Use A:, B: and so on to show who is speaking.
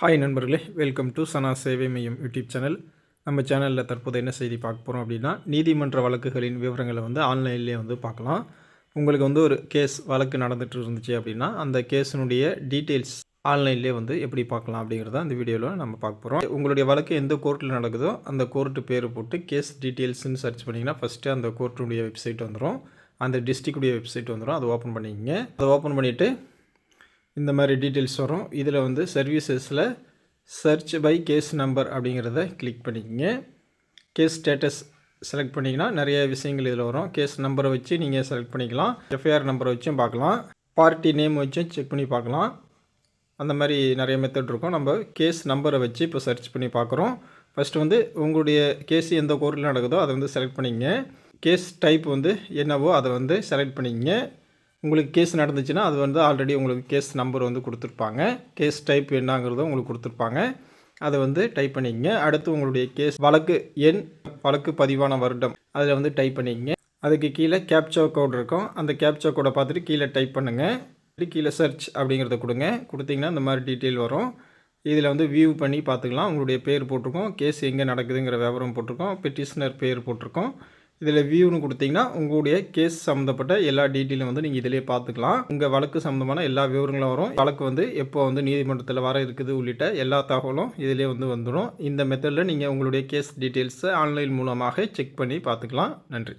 A: Hi நண்பர்களே. Welcome to சனா சேவை மையம் யூடியூப் சேனல் நம்ம சேனலில் தற்போது என்ன செய்தி பார்க்க போகிறோம் அப்படின்னா நீதிமன்ற வழக்குகளின் விவரங்களை வந்து ஆன்லைன்லேயே வந்து பார்க்கலாம். உங்களுக்கு வந்து ஒரு கேஸ் வழக்கு நடந்துட்டு இருந்துச்சு அப்படின்னா அந்த கேஸினுடைய டீட்டெயில்ஸ் ஆன்லைன்லேயே வந்து எப்படி பார்க்கலாம் அப்படிங்கிறத அந்த வீடியோவில் நம்ம பார்க்க போகிறோம் உங்களுடைய வழக்கு எந்த கோர்ட்டில் நடக்குதோ அந்த கோர்ட்டு பேர் போட்டு கேஸ் டீட்டெயில்ஸ்னு சர்ச் பண்ணிங்கன்னா ஃபஸ்ட்டு அந்த கோர்ட்டுடைய வெப்சைட் வந்துடும் அந்த டிஸ்ட்ரிக்டுடைய வெப்சைட் வந்துடும் அதை ஓப்பன் பண்ணிக்கங்க. அதை ஓப்பன் பண்ணிவிட்டு இந்த மாதிரி டீட்டெயில்ஸ் வரும். இதில் வந்து சர்வீசஸில் சர்ச் பை கேஸ் நம்பர் அப்படிங்கிறத கிளிக் பண்ணிக்கங்க. கேஸ் ஸ்டேட்டஸ் செலக்ட் பண்ணிங்கன்னா நிறைய விஷயங்கள் இதில் வரும். கேஸ் நம்பரை வச்சு நீங்கள் செலக்ட் பண்ணிக்கலாம். எஃப்ஐஆர் நம்பரை வச்சும் பார்க்கலாம். பார்ட்டி நேம் வச்சும் செக் பண்ணி பார்க்கலாம். அந்த மாதிரி நிறைய மெத்தட் இருக்கும். நம்ம கேஸ் நம்பரை வச்சு இப்போ சர்ச் பண்ணி பார்க்குறோம். ஃபஸ்ட்டு வந்து உங்களுடைய கேஸ் எந்த கோர்ட்டில் நடக்குதோ அதை வந்து செலக்ட் பண்ணிக்கங்க. கேஸ் டைப் வந்து என்னவோ அதை வந்து செலக்ட் பண்ணிக்கங்க. உங்களுக்கு கேஸ் நடந்துச்சுன்னா அது வந்து ஆல்ரெடி உங்களுக்கு கேஸ் நம்பர் வந்து கொடுத்துருப்பாங்க. கேஸ் டைப் என்னங்கிறத உங்களுக்கு கொடுத்துருப்பாங்க. அதை வந்து டைப் பண்ணிக்கங்க. அடுத்து உங்களுடைய கேஸ் வழக்கு எண் வழக்கு பதிவான வருடம் அதில் வந்து டைப் பண்ணிக்கங்க. அதுக்கு கீழே கேப்சோ கோட் இருக்கும். அந்த கேப்சோ கோடை பார்த்துட்டு கீழே டைப் பண்ணுங்கள் கீழே சர்ச் அப்படிங்கிறத கொடுங்க. கொடுத்தீங்கன்னா இந்த மாதிரி டீட்டெயில் வரும். இதில் வந்து வியூ பண்ணி பார்த்துக்கலாம். உங்களுடைய பேர் போட்டிருக்கோம். கேஸ் எங்கே நடக்குதுங்கிற விவரம் போட்டிருக்கோம். பெட்டிஷனர் பேர் போட்டிருக்கோம். இதில் வியூன்னு கொடுத்தீங்கன்னா உங்களுடைய கேஸ் சம்மந்தப்பட்ட எல்லா டீட்டெயிலும் வந்து நீங்கள் இதிலே பார்த்துக்கலாம். உங்கள் வழக்கு சம்மந்தமான எல்லா விவரங்களும் வரும். வழக்கு வந்து எப்போ வந்து நீதிமன்றத்தில் வர இருக்குது உள்ளிட்ட எல்லா தகவலும் இதிலே வந்து வந்துடும். இந்த மெத்தடில் நீங்கள் உங்களுடைய கேஸ் டீட்டெயில்ஸை ஆன்லைன் மூலமாக செக் பண்ணி பார்த்துக்கலாம். நன்றி.